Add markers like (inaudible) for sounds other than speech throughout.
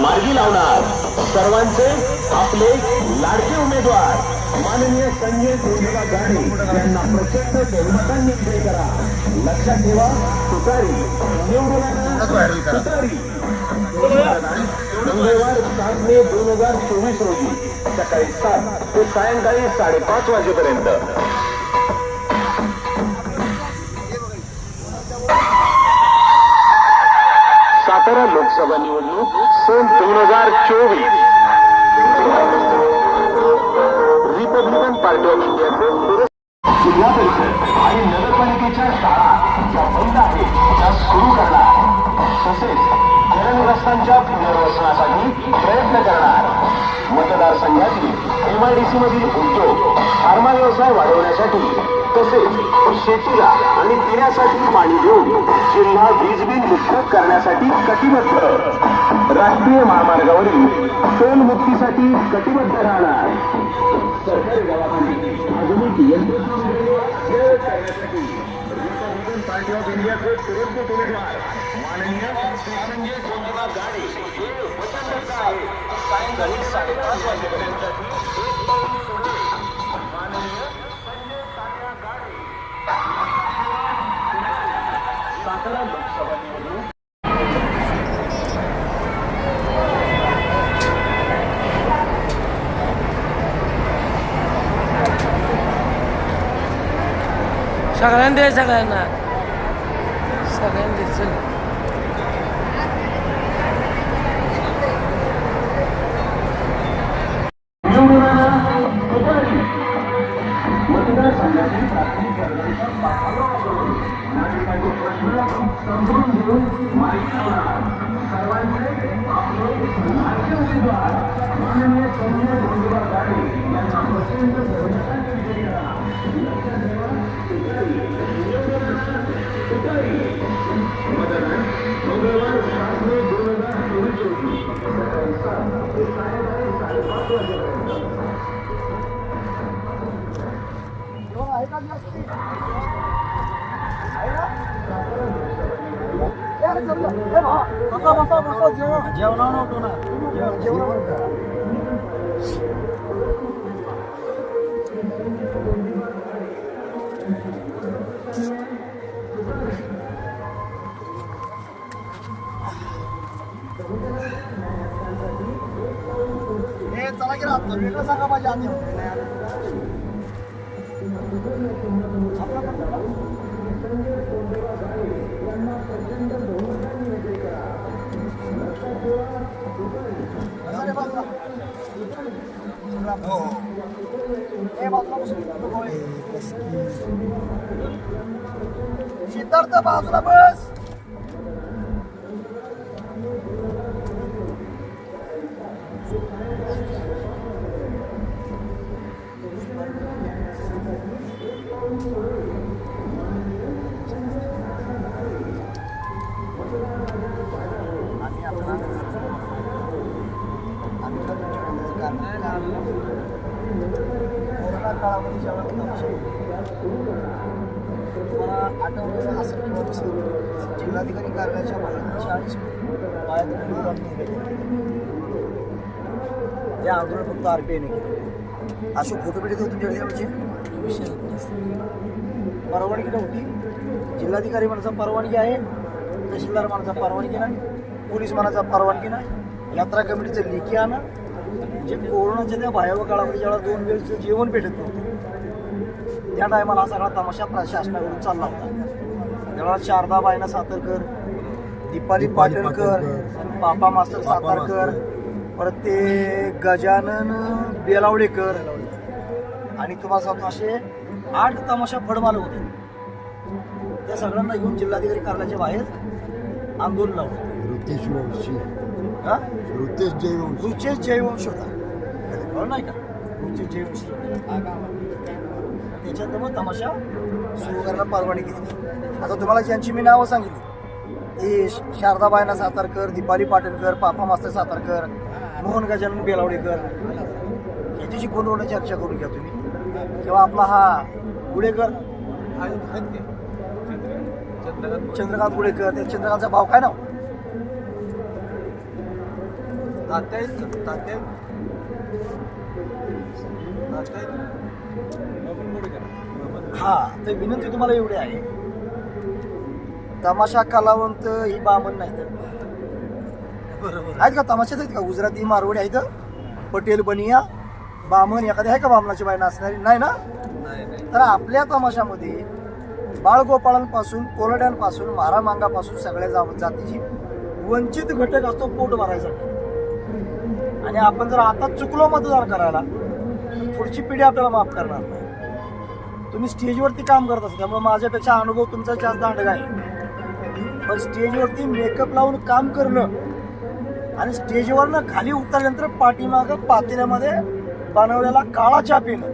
मार्गी लावणार. सर्वांचे आपले लाडके उमेदवार. माननीय संजय गोंधळा गाडे यांना प्रचंड बहुमतांनी विजयी करा. लक्षात ठेवा तुतारी. मंगळवार सात मे दोन हजार चोवीस रोजी सकाळी सात ते सायंकाळी साडेपाच वाजेपर्यंत. सातारा लोकसभा निवडणूक सन दोन हजार चोवीस. रिपब्लिकन पार्टी ऑफ इंडियाचे जिल्हा परिषद आणि नगरपालिकेच्या शाळा ज्या बंद आहेत त्या सुरू करणार. तसेच धरणग्रस्तांच्या पुनर्वसनासाठी प्रयत्न करणार. मतदारसंघातील एमआयडीसी मधील उद्योग फार्मा व्यवसाय वाढवण्यासाठी तसेच शेतीला आणि पिण्यासाठी पाणी देऊन जिल्हा वीज बिल मुक्त करण्यासाठी कटिबद्ध. राष्ट्रीय महामार्गावरील टोल मुक्तीसाठी कटिबद्ध राहणार. सरकारी गावामध्ये आधुनिक यंत्रसामुग्री पार्टी ऑफ इंडियाचे उमेदवार माननीय संजय गाडे हे वचनबद्ध सायंकाळी साडेपाच वाजेपर्यंत सातारा लोकसभा निवडणूक सगळ्यांना दे सगळ्यांना सगळ्यांना दे चल यांना प्रचंड बहुमताने वाजेपर्यंत चला की राहतो वेगळं सांगा पाहिजे आधी अरे बाजूला. हो. ए, बाजूला बसून. सिद्धार्थ बाजूला बस कोरोना काळामध्ये जेव्हा मला तुम्हाला असं असेल किंवा नसेल जिल्हाधिकारी कार्यालयाच्या बाहेर चाळीस बाहेर त्या आंदोलन फक्त आर पी आयने केलं अशोक फोटोपेटी होती तुमच्याकडे परवानगी नव्हती जिल्हाधिकारी म्हणाचा परवानगी आहे तहसीलदार म्हणाचा परवानगी नाही पोलीस म्हणाचा परवानगी नाही यात्रा कमिटीचं लेखी आणा जे कोरोनाच्या त्या भयावह काळामध्ये ज्यावेळेला दोन वेळचं जेवण भेटत नव्हतं त्या टायमाला हा सगळा तमाशा प्रशासनाकडून चालला होता. त्यावेळेला शारदा बायना सातारकर दीपाली पाटणकर पापा मास्तर सातारकर परत ते गजानन बेलावडेकर आणि तुम्हाला सांगतो असे आठ तमाशा फडमाल होते. त्या सगळ्यांना घेऊन जिल्हाधिकारी कार्यालयाच्या बाहेर आंदोलन लावलं. हा? ऋतेश जयवंशी. रुचेश जयवंश होता. नाही का? जयवंश त्याच्यात मग तमाशा सुरू करायला परवानगी केली आता तुम्हाला ज्यांची मी नावं सांगितली ते शारदाबायना सातारकर दीपाली पाटणकर पापा मास्तर सातारकर मोहन गजानन बेलावडेकर याच्याशी कोण चर्चा करून घ्या तुम्ही? किंवा आपला हा गुडेकर. चंद्रकांत गुडेकर त्या चंद्रकांतचा भाव काय नाव? तात्या तात्या हा तर विनंती तुम्हाला एवढी आहे. तमाशा कलावंत ही बामण नाही तर. आहेत का तमाशात आहेत का? गुजराती मारवाडी आहेत. पटेल बनिया बामण एखादी आहे का बामणाची बाई नाचणारी? नाही ना? तर आपल्या तमाशामध्ये बाळगोपाळांपासून कोरड्यांपासून मारामांगापासून सगळ्या जा- जातीची वंचित घटक असतो पोट भरायसाठी. आणि आपण जर आता चुकलो मतदान करायला पुढची पिढी आपल्याला माफ करणार नाही. तुम्ही स्टेजवरती काम करत असता त्यामुळे माझ्यापेक्षा अनुभव तुमचा जास्त दांडगा आहे. पण स्टेजवरती मेकअप लावून काम करणं आणि स्टेजवरनं खाली उतरल्यानंतर पाठीमागं पातेल्यामध्ये बनवलेला काळा चहा पिणं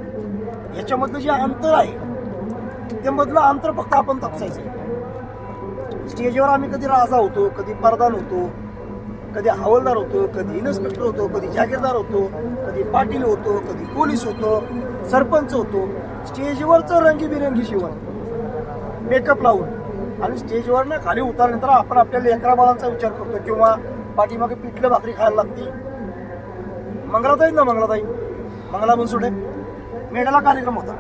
ह्याच्यामधलं जे अंतर आहे ते मधलं अंतर फक्त आपण तपासायचं. स्टेजवर आम्ही कधी राजा होतो कधी परदान होतो कधी हवालदार होतो कधी इन्स्पेक्टर होतो कधी जागीरदार होतो कधी पाटील होतो कधी पोलीस होतो सरपंच होतो. स्टेजवरचं रंगीबिरंगी शिवण. मेकअप लावून. आणि स्टेजवर ना खाली उतरल्यानंतर आपण आपल्या लेकरा बाळांचा विचार करतो किंवा पाठीमागे पिठलं भाकरी खायला लागते. मंगलाताई ना मंगलाताई? मंगला बनसोडे. मेढ्याला कार्यक्रम होता.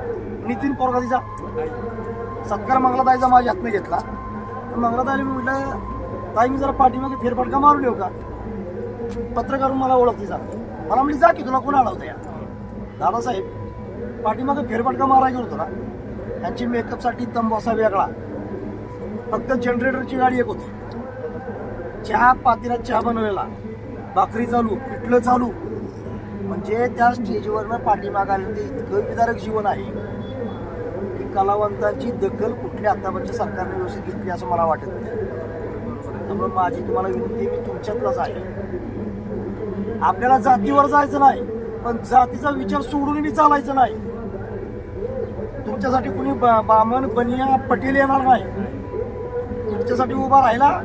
नितीन पोरगादीचा. सत्कार मंगलाताईचा माझ्या हातनं घेतला. तर मंगलाताईने मी म्हटलं ताई मी जरा पाठीमागे फेरफटका मारून येऊ का? पत्रकारून मला ओळखते जा. मला म्हणजे जा की तुला कोण आला होता या? दादासाहेब पाठीमागं फेरफटका मारायला होतो ना. त्यांची मेकअपसाठी तंबू असा वेगळा. फक्त जनरेटरची गाडी एक होती. चहा पातीला चहा बनवलेला. भाकरी चालू पिठलं चालू. म्हणजे त्या स्टेजवरनं पाठीमागायला ते इतकं विदारक जीवन आहे की कलावंतांची दखल कुठल्या आतापर्यंत सरकारने व्यवस्थित घेतली असं मला वाटत नाही. त्यामुळे माझी तुम्हाला विनंती मी तुमच्यातलाच आहे. आपल्याला जातीवर जायचं नाही पण जातीचा विचार सोडून मी चालायचं नाही. तुमच्यासाठी कुणी ब- बामण बनिया पटेल येणार नाही. तुमच्यासाठी उभा राहिला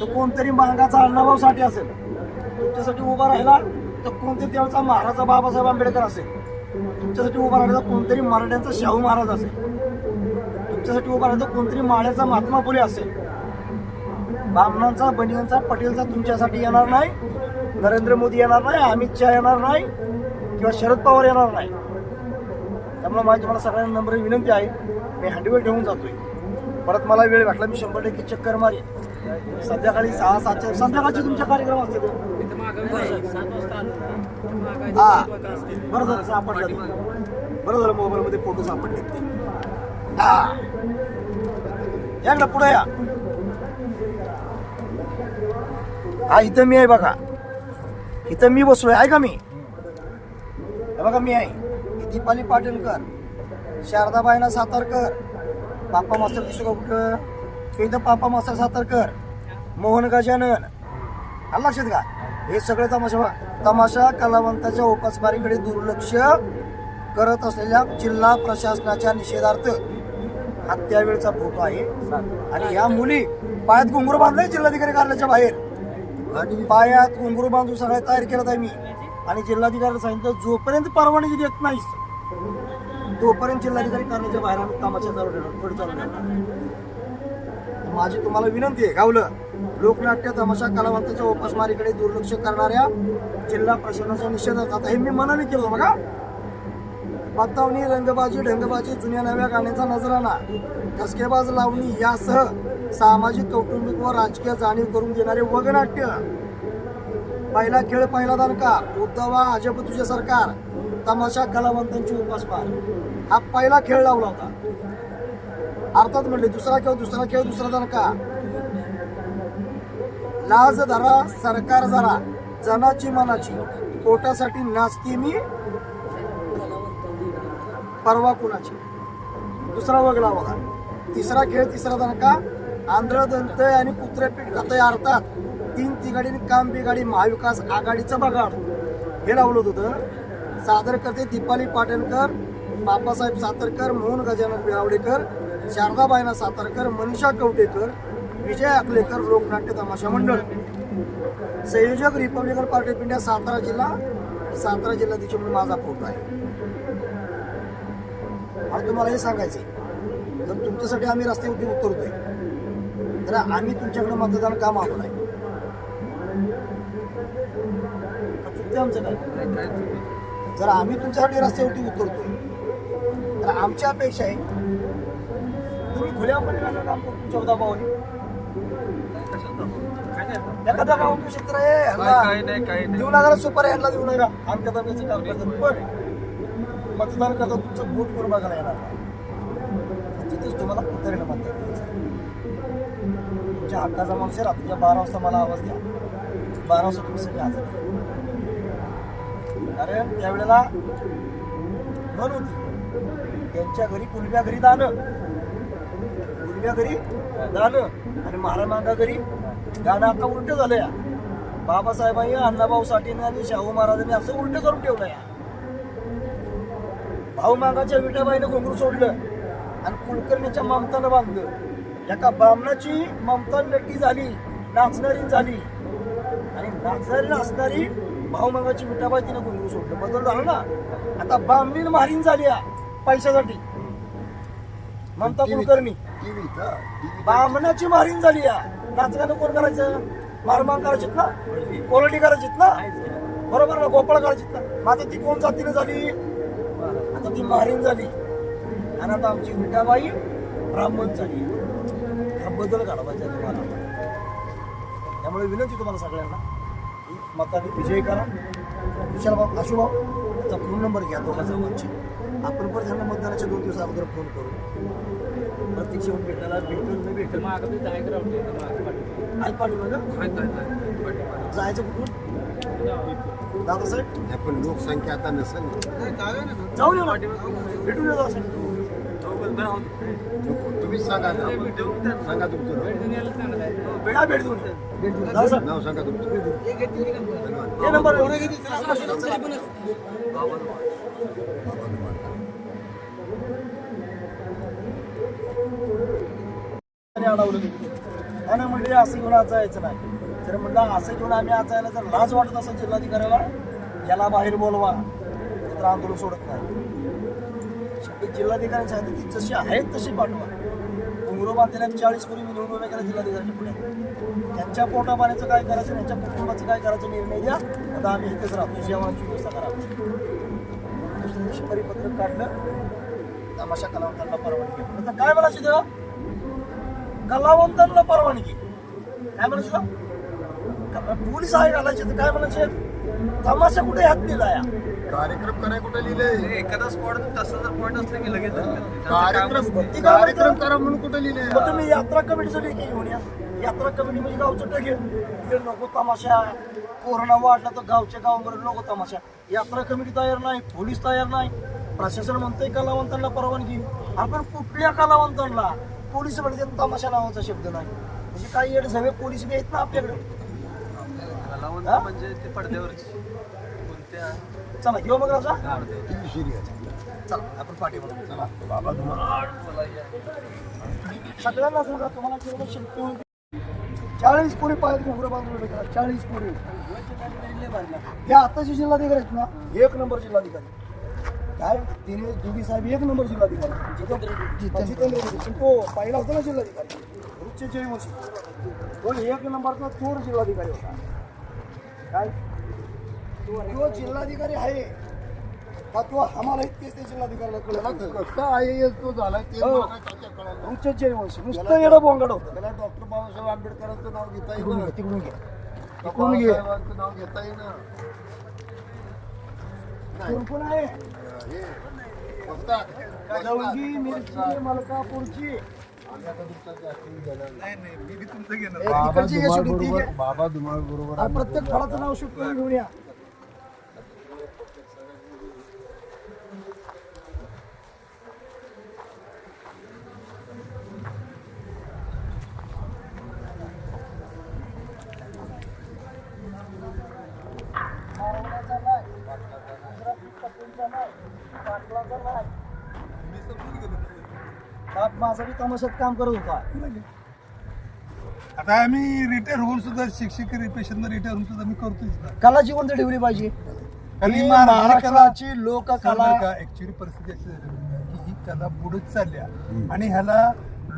तर कोणतरी मांगाचा अण्णाभाऊ साठी असेल. तुमच्यासाठी उभा राहिला तर कोणतरी त्यावेळेचा महाराजा बाबासाहेब आंबेडकर असेल. तुमच्यासाठी उभा राहिला तर कोणतरी मराठ्यांचा शाहू महाराज असेल. तुमच्यासाठी उभा राहिला तर कोणतरी माळ्याचा महात्मा फुले असेल. बामणांचा बनियांचा पटेलचा तुमच्यासाठी येणार नाही. नरेंद्र मोदी येणार नाही अमित शहा येणार नाही किंवा शरद पवार येणार नाही. त्यामुळे माझी तुम्हाला सगळ्यांना नंबर विनंती आहे मी हँडीवर ठेवून जातोय. परत मला वेळ भेटला मी शंभर टक्के चक्कर मारेन संध्याकाळी सहा सातच्या संध्याकाळचे तुमचे कार्यक्रम असतील. हा बरं झालं सापडलं. बरं झालं मोबाईलमध्ये फोटो सापडले ते. हा. या पुढे या. हा इथं मी आहे बघा. इथं मी बसलोय. आहे का मी? हे बघा मी आहे. दीपाली पाटीलकर. शारदाबाईना सातारकर. पापा मास्तर दिसू का कुठं? इथं पापा मास्तर सातारकर. मोहन गजानन. आलं लक्षात का? हे सगळे तमाशा तमाशा कलावंताच्या उपासमारीकडे दुर्लक्ष करत असलेल्या जिल्हा प्रशासनाच्या निषेधार्थ हा त्यावेळचा फोटो आहे. आणि या मुली पायात घुंगरू बांधले जिल्हाधिकारी कार्यालयाच्या बाहेर. आणि पायात घुंगरू बांधून सगळ्या तयार केलं आहे मी. आणि जिल्हाधिकारी सांगितलं जोपर्यंत परवानगी देत नाहीस तोपर्यंत जिल्हाधिकारी करण्याच्या बाहेर आम्ही तमाशा चालू ठेवणार पुढे चालू ठेवणार. माझी तुम्हाला विनंती आहे गावलं लोकनाट्य तमाशा कलावंताच्या उपासमारीकडे दुर्लक्ष करणाऱ्या जिल्हा प्रशासनाच्या निषेधात आता हे मी मनाने केलं बघा. बतावणी रंगबाजी ढंगबाजी जुन्या नव्या गाण्यांचा नजराणा ठसकेबाज लावणी यासह सामाजिक कौटुंबिक व राजकीय जाणीव करून देणारे वगनाट्य. पहिला खेळ पहिला दणका उद्धवा अजब तुझे सरकार. तमाशा कलावंतांची उपासमार. हा पहिला खेळ लावला होता. अर्थात म्हणले दुसरा खेळ दुसरा खेळ दुसरा दणका लाज धरा सरकार जरा. जनाची मनाची. पोटासाठी नाचते मी. परवा कुणाची? दुसरा वगळा बघा तिसरा खेळ तिसरा दणका आंध्र दंतय आणि कुत्रेपीठ खातय अर्थात तीन तिघाडीने काम बिघाडी महाविकास आघाडीचं बघाड हे लावलं होतं सादर करते दीपाली पाटणकर बाबासाहेब सातारकर मोहन गजानन बिळावडेकर शारदाबाईना सातारकर मनीषा कवटेकर विजय अकलेकर लोकनाट्य तमाशा मंडळ. संयोजक रिपब्लिकन पार्टी पिंड्या सातारा जिल्हा सातारा जिल्हाध्यक्ष म्हणून माझा फोटो आहे. आणि तुम्हाला हे सांगायचं जर तुमच्यासाठी आम्ही रस्त्यावरती उतरतोय तर आम्ही तुमच्याकडे मतदान का मागू नाही? चुकते आमचं काय? जर आम्ही तुमच्यासाठी रस्त्यावरती उतरतोय तर आमची अपेक्षा आहे तुम्ही खुल्यापणे काम तुमच्या तू देऊ नका सुपर हँडला देऊ नका. आमच्या दबाचं काम करतात पण मतदान करता तुमचं वोट करून बघायला येणार? तिथेच तुम्हाला उतरेल मतदान? करायचं. तुमच्या हक्काचा माणूस आहे रात्रीच्या बारा वाजता मला आवाज द्या. बारा वाजता तुम्ही सगळे हजर कारण त्यावेळेला म्हण होती. त्यांच्या घरी कुलव्या घरी दानं. कुलव्या घरी दानं आणि महारामांगा घरी गाणं आता उलट झालं या. बाबासाहेबांनी अण्णाभाऊ साठेने आणि शाहू महाराजांनी असं उलट करून ठेवलं या. भाऊ मागाच्या विटाबाईनं घुंगरू सोडलं आणि कुलकर्णीच्या ममतानं बांधलं. एका बामणाची ममता नक्की झाली नाचणारी झाली. आणि नाचणारी नाचणारी भाऊ मागाची विटाबाई तिनं घुंगरू सोडलं. बदल झाला ना? आता बामणीन मारीन झाली पैशासाठी. ममता कुलकर्णी. बामणाची मारीन झाली या. नाचगाणं कोण करायचं? मारमान करायचीत ना? कोलडी करायचीत ना? बरोबर ना? गोपाळ करायचीत ना? आता ती कोण जातीने झाली? आता ती मारीन झाली. आणि आता आमची विटाबाई ब्राह्मण झाली. बदल घडवायचा आहे तुम्हाला. त्यामुळे विनंती तुम्हाला सगळ्यांना की मताने विजय करा. विशाल भाऊ आशू भाऊ त्याचा फोन नंबर घ्या दोघा चौघांची आपण पण त्यांना मतदानाच्या दोन दिवस अगोदर फोन करू. प्रत्यक्ष येऊन भेटायला भेटेल नाही भेटेल आई पाठवलं का? जायचं कुठून? दादासाहेब? पण लोकसंख्या आता नसेल. येऊ ना. भेटून येऊ दादासाहेब. तुम्हीच सांगा ना. सांगा तुमचं नाव. भेट देऊन या. भेट देऊन या. दादासाहेब नाव सांगा. तुमचं. नंबर. अडवलं त्याने म्हणजे असं घेऊन आज जायचं नाही. जर म्हणलं असं घेऊन आम्ही आज जायला जर लाज वाटत असेल जिल्हाधिकाऱ्याला याला बाहेर बोलवा. तर आंदोलन सोडत नाही. जिल्हाधिकारी जिल्हाधिकाऱ्यांच्या ती जशी आहेत तशी पाठवा. उमरो बांधलेल्या चाळीस पूर्वी मी निवडून केला जिल्हाधिकाऱ्यांच्या पुढे. त्यांच्या पोटा पाण्याचं काय करायचं त्यांच्या कुटुंबाचं काय करायचं निर्णय द्या. आता आम्ही इथेच राहतो. जेवणाची व्यवस्था करावी. दुसऱ्या दिवशी परिपत्रक काढलं. तमाशा कलावंतांना परवानगी आता काय म्हणायची तेव्हा कलावंतांना परवानगी. काय म्हणायचं पोलीस आहे घालायचे? तर काय म्हणायचे? तमाशा कुठे हात दिला या कार्यक्रम कराय कुठे लिहिलंय? एखादा स्पॉट तसं जर पॉईंट असलं की लगेच कार्यक्रम कार्यक्रम? करा म्हणून कुठे लिहिलंय? मग तुम्ही यात्रा कमिटीचं लेखी घेऊन या. यात्रा कमिटी म्हणजे गावचं इकडे नको तमाशा. कोरोना वाढला तर गावच्या गावावर नको तमाशा. यात्रा कमिटी तयार नाही पोलीस तयार नाही. प्रशासन म्हणतंय कलावंतांना परवानगी. आपण कुठल्या कलावंतांना? पोलीस म्हणजे तमाशा नावाचा शब्द नाही. म्हणजे काही येड सगळे पोलीस बी आहेत ना आपल्याकडे. कलावंत हा? म्हणजे ते पडद्यावरची. कोणत्या? चला घेऊ मग राजा. चला आपण पाठी म्हणून चला बाबा तुम्हाला. सगळ्यांना सांगा तुम्हाला जेवढं शक्य होईल. चाळीस पोरी पाहिजे घुंगरं बांधून उभे करा. चाळीस पोरी. हे आताचे जिल्हाधिकारी आहेत ना एक नंबर जिल्हाधिकारी. काय? तिने दुबी साहेब एक नंबर जिल्हाधिकारी. जितेंद्र. तो पहिला होता ना जिल्हाधिकारी. रुचे जयवंशी तो एक नंबरचा चोर जिल्हाधिकारी होता. काय? तो जिल्हाधिकारी आहे. का तो आम्हाला तेच ते जिल्हाधिकाऱ्याला कळलं कसा आय तो झाला ते हो. मला त्याच्या कळलं. रुचे जयवंशी नुसतं येडं बोंगड होतं. त्याला डॉक्टर बाबासाहेब आंबेडकरांचं नाव घेता येईल तिकडून घे तिकडून घे. बाबासाहेबांचं नाव घेता येईल कोण कोण आहे? लवंगी मिरची मलकापूरची. नाही नाही मी बी तुमचं घेणार. एक बाबा धुमाळ बरोबर प्रत्येक फळाचं नाव शूट करून घेऊन या मारवण्याचा नाही, दुसरा पिठापुरीचा नाही, पाटलाचा नाही. बाप माझा बी तमाशात काम करत होता. आता आम्ही रिटायर होऊन सुद्धा शिक्षक पेशंट रिटायर होऊन सुद्धा मी कला जिवंत ठेवली पाहिजे. आणि महाराष्ट्राची लोककला. ऍक्च्युली परिस्थिती अशी झाली की ही कला बुडत चालल्या आणि ह्याला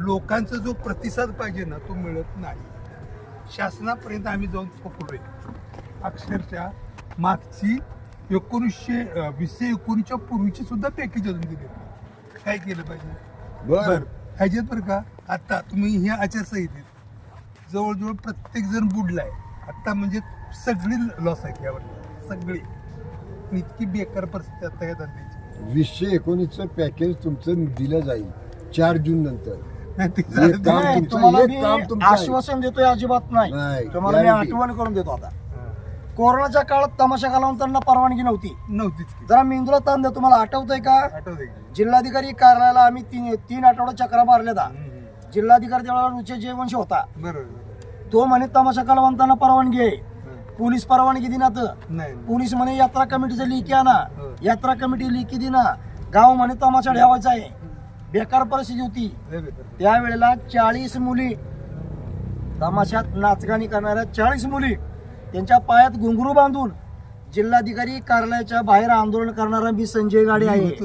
लोकांचा जो प्रतिसाद पाहिजे ना तो मिळत नाही. शासनापर्यंत आम्ही जाऊन पकडलोय अक्षरशः मागची एकोणीसशे वीसशे एकोणीसच्या पूर्वीची सुद्धा पॅकेज अजून दिली काय केलं पाहिजे? बर. बर. ह्याच्यात बरं का आता तुम्ही ह्या आचारसंहितेत जवळजवळ प्रत्येक जण बुडलाय. आता म्हणजे सगळी लॉस आहे यावर. सगळी. इतकी बेकार परिस्थिती आता या धंद्याची. वीसशे एकोणीसचं पॅकेज तुमचं दिलं जाईल चार जून नंतर. नाही, ते एक झालं काम नाही. नाही, तुमचं- तुम्हाला एक मी काम तुमचं आहे. आश्वासन देतोय अजिबात नाही. नाही, तुम्हाला मी guarantee. आठवण करून देतो आता. कोरोनाच्या काळात तमाशा कलावंतांना परवानगी नव्हती. नव्हतीच की. जरा मेंदूला ताण द्या तुम्हाला आठवतंय का? आठवतंय की? जिल्हाधिकारी कार्यालयाला आम्ही तीन तीन आठवडा चक्रा मारल्या होता. जिल्हाधिकारी त्यावेळेला रुचे जयवंश होता तो म्हणे तमाशा कलावंतांना परवानगी आहे. पोलीस परवानगी दिनात नाही पोलीस म्हणे यात्रा कमिटीचं लिखी आणा. हो. यात्रा कमिटी लिखी दिना. गाव म्हणे तमाशा ठेवायचा आहे. बेकार परिस्थिती होती. त्यावेळेला चाळीस मुली तमाशात नाचगाणी करणाऱ्या चाळीस मुली त्यांच्या पायात घुंगरू बांधून जिल्हाधिकारी कार्यालयाच्या बाहेर आंदोलन करणारा मी संजय गाडे आहे होतो.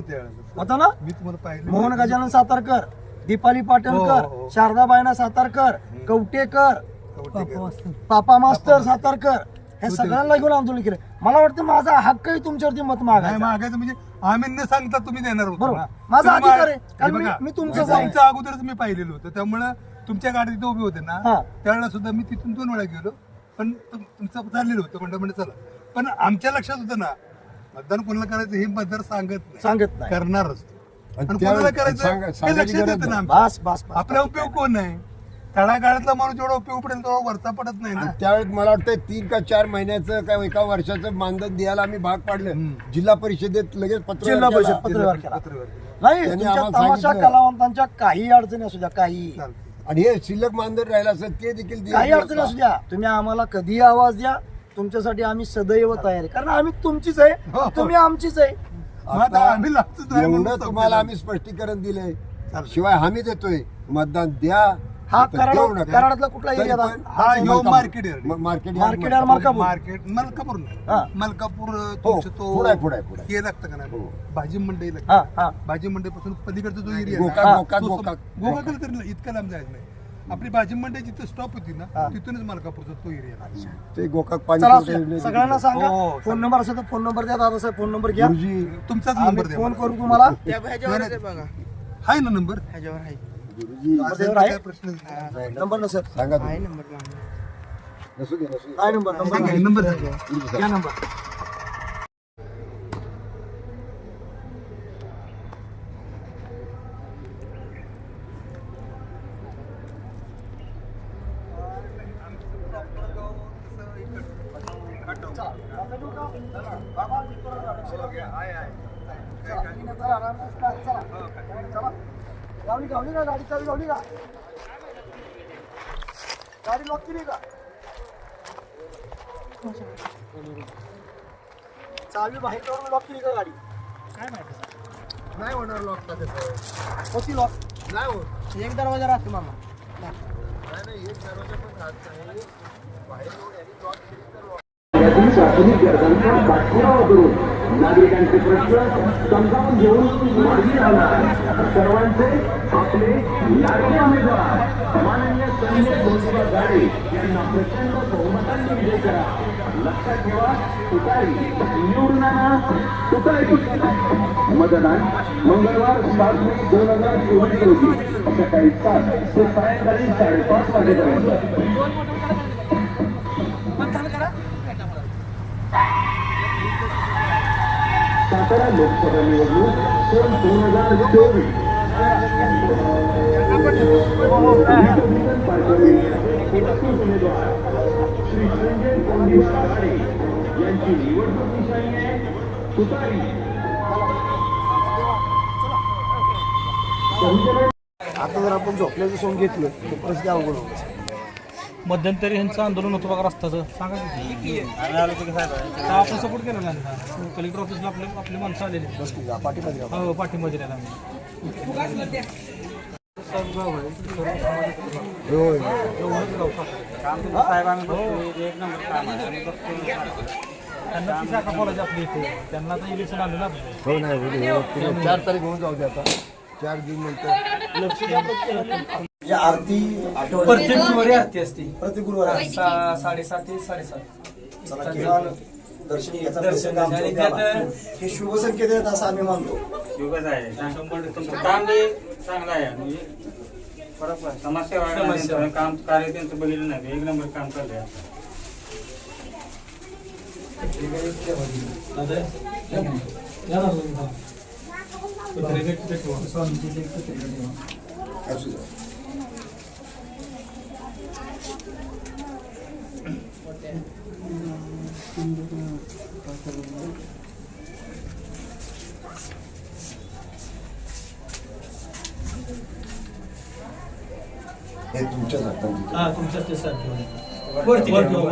होता ना मी तुम्हाला पाहिलं मोहन गजानन सातारकर दीपाली हो, पाटणकर हो. शारदाबाईना सातारकर कवटेकर कवटेकर. पापा मास्तर सातारकर हे सगळ्यांना घेऊन आंदोलन केलं मला वाटतं माझा हक्कही तुमच्यावरती मत नाही मागायचा मागायचं म्हणजे आम्ही न सांगता तुम्ही देणार होतो बरोबर. ना. माझा अधिकार मा- आहे. कारण हे मी-. तुमचं अगोदरच मी पाहिलेलं होतं त्यामुळं तुमच्या गाडीत तिथे उभे होते ना हा. त्यावेळेला सुद्धा मी तिथून दोन वेळा गेलो पण तुम- तुमचं चाललेलं होतं म्हणलं म्हणजे चला पण आमच्या लक्षात होतं ना मतदान कोणाला करायचं हे मतदार सांगत नाही सांगत नाही करणारच आणि कोणाला करायचं सांगा- हे सांगायची लक्षात गरज येतं ना नाही. आमच्या. बस बस बस आपला उपयोग कोण आहे तळागाळातला माणूस जेवढा उपयोग पडेल तेवढा वरचा पडत नाही ना त्यावेळेस मला वाटतं तीन का चार महिन्याचं काय एका वर्षाचं मानधन द्यायला आम्ही भाग पाडलं हम्म. जिल्हा परिषदेत लगेच पत्र जिल्हा केला. परिषद पत्रव्यवहार केला पत्रव्यवहार. नाही त्यांनी तुमच्या आम्हाला तमाशा सांगितलं. कलावंतांच्या काही अडचणी असू द्या काही चालतंय. आणि हे शिल्लक मानधन राहिलं असेल ते देखील दिलं काही अडचणी? असू द्या तुम्ही आम्हाला कधीही आवाज द्या तुमच्यासाठी आम्ही सदैव तयार आहे कारण आम्ही तुमचीच आहे हो. तुम्ही आमचीच आहे आता आम्ही म्हणून एवढं तुम्हाला. आम्ही स्पष्टीकरण दिलंय. शिवाय हमी देतोय मतदान द्या हा कराड. कराडातला कुठला एरिया हा यो. Market market market Malkapur. Market Malkapur. हा. मलकापूर तुमचं तो पुढं पुढं आहे, पुढं. हे लागतं का नाही हो. भाजी मंडई हा लागतं हा भाजी मंडईपासून पलीकडचा जो एरिया गोकाक. गोकाक, गोकाक. इतकं लांब जायचं नाही आपली भाजी मंडई जिथं स्टॉप होती ना हा. तिथूनच मलकापूरचा तो एरिया ते गोकाक पाणी सगळ्यांना सांगा हो, हो, फोन सांगा. नंबर असेल तर फोन नंबर द्या दादासाहेब फोन नंबर घ्या गुरुजी तुमचाच आम्ही नंबर द्या फोन मला. करू तुम्हाला (laughs) नाही, नाही. आहे ना नंबर गुरुजी नंबर काय आहे? प्रश्न नाही. नंबर नसेल सांगा तुम्ही. नसू दे नसू दे. काय नंबर नंबर सांगा, नाही. नंबर सांगा. गुरुजी सांगा. घ्या नंबर गावली गावली का? गाडी चावी गावली का? गाडी लॉक केली का? चावी बाहेर लॉक केली का गाडी? काय माहिती नाही होणार लॉक का त्याचं? होती लॉक नाही होत. एक दरवाजा राहते मामा. नाही, नाही, एक दरवाजा पण राहत नाही. बाहेर lock केली तर. नागरिकांचे प्रश्न समजावून घेऊन मार्गी लावणार सर्वांचे आपले लाडके उमेदवार माननीय संजय गोविंद गाडे यांना प्रचंड बहुमतांनी विजय करा. लक्षात ठेवा तुतारी निवडून तुतारी. मतदान मंगळवार सात मे दोन हजार चोवीस रोजी. सकाळी सात ते सायंकाळी साडेपाच वाजेपर्यंत. सातारा लोकसभा निवडणूक सन दोन हजार चोवीस. रिपब्लिकन पार्टीचे उमेदवार श्री संजय यांची निवडणूक निशाणी आहे. तुतारी आता जर आपण झोपल्याचं सोंग घेतलं तर परिस्थिती अवघड होतं मध्यंतरी ह्यांचं आंदोलन होतं बघा रस्त्याचं. सांगा की. तर आपण सपोर्ट केला त्यांना कलेक्टर ऑफिसला आपले आपले माणसं आलेली. पाठीमध्ये. हो दिलेला त्यांना ती शाखा बोलायची आपली इथे. त्यांना आता इलेक्शन आलं ना आपलं. हो नाही हो, हो, चार तारीख होऊन जाऊ दे आता. चार जून नंतर. या आरती आठवड्यात प्रत्येक गुरुवारी आरती असते. प्रति गुरुवार. सा- साडेसात ते साडेसात. किमान दर्शन प्रसंग आला. हे शुभ संकेत आहेत असं आम्ही मानतो. योगच आहे. काम चांगलं आहे. म्हणजे बरोबर. काम कार्य त्यांचं बघितलं नाही. एक नंबर काम चाललंय या ना. ठेवा. असू द्या. हे तुमच्याच हातात हा तुमच्या ते ठेवा. वरती वर ठेवा,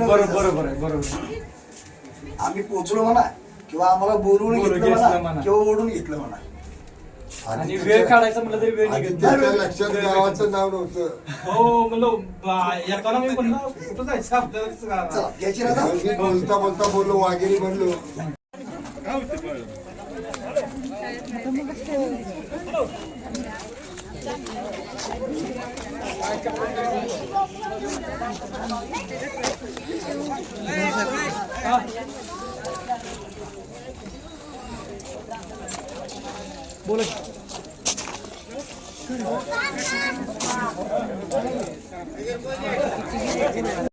बरोबर बरोबर आहे बरोबर. आम्ही पोहोचलो म्हणा किंवा आम्हाला बोलवून बोलवून घेतलं घेतलं म्हणा म्हणा. किंवा ओढून घेतलं म्हणा. आणि वेळ काढायचा म्हटलं तरी वेळ लक्षात गावाचं नाव नव्हतं. हो म्हणलो येताना मी म्हणलं कुठं जायचं आपल्याला चला याची राजा? मी बोलता बोलता बोललो वाघेरी म्हणलो. બોલે